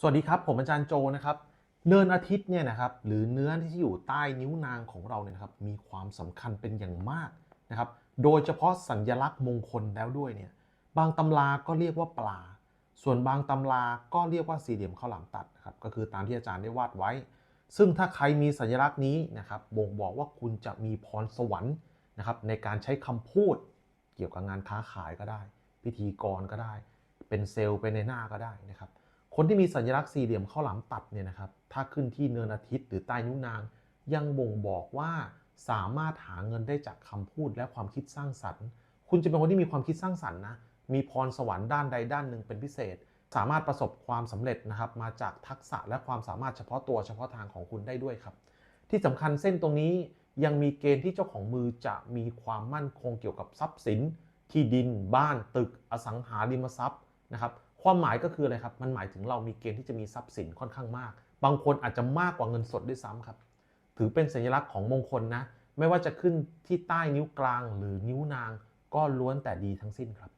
สวัสดีครับ ผมอาจารย์โจนะครับเนินอาทิตย์เนี่ยนะครับหรือเนื้อที่อยู่ใต้นิ้วนางของเราเนี่ยนะครับมีความสำคัญเป็นอย่างมากนะครับโดยเฉพาะสัญลักษณ์มงคลแล้วด้วยเนี่ยบางตำราก็เรียกว่าปลา ส่วนบางตำราก็เรียกว่าสี่เหลี่ยมข้าวหลามตัดนะครับก็คือตามที่อาจารย์ได้วาดไว้ ซึ่งถ้าใครมีสัญลักษณ์นี้นะครับบ่งบอกว่าคุณจะมีพรสวรรค์นะครับในการใช้คำพูด เกี่ยวกับงานค้าขายก็ได้ พิธีกรก็ได้ เป็นเซลล์เป็นในหน้าก็ได้นะครับ คนที่มีสัญลักษณ์สี่เหลี่ยมข้าวหลามตัดเนี่ยนะครับ ถ้าขึ้นที่เนินอาทิตย์หรือใต้นิ้วนาง ยังบ่งบอกว่าสามารถหาเงินได้จากคำพูดและความคิดสร้างสรรค์ คุณจะเป็นคนที่มีความคิดสร้างสรรค์นะ มีพรสวรรค์ด้านใดด้านหนึ่งเป็นพิเศษ สามารถประสบความสำเร็จนะครับ มาจากทักษะและความสามารถเฉพาะตัวเฉพาะทางของคุณได้ด้วยครับ ที่สำคัญเส้นตรงนี้ยังมีเกณฑ์ที่เจ้าของมือจะมีความมั่นคงเกี่ยวกับทรัพย์สิน ที่ดิน บ้าน ตึก อสังหาริมทรัพย์นะครับ ความหมายก็คืออะไรครับ มันหมายถึงเรามีเกณฑ์ที่จะมีทรัพย์สินค่อนข้างมาก บางคนอาจจะมากกว่าเงินสดด้วยซ้ำครับ ถือเป็นสัญลักษณ์ของมงคลนะ ไม่ว่าจะขึ้นที่ใต้นิ้วกลางหรือนิ้วนางก็ล้วนแต่ดีทั้งสิ้นครับ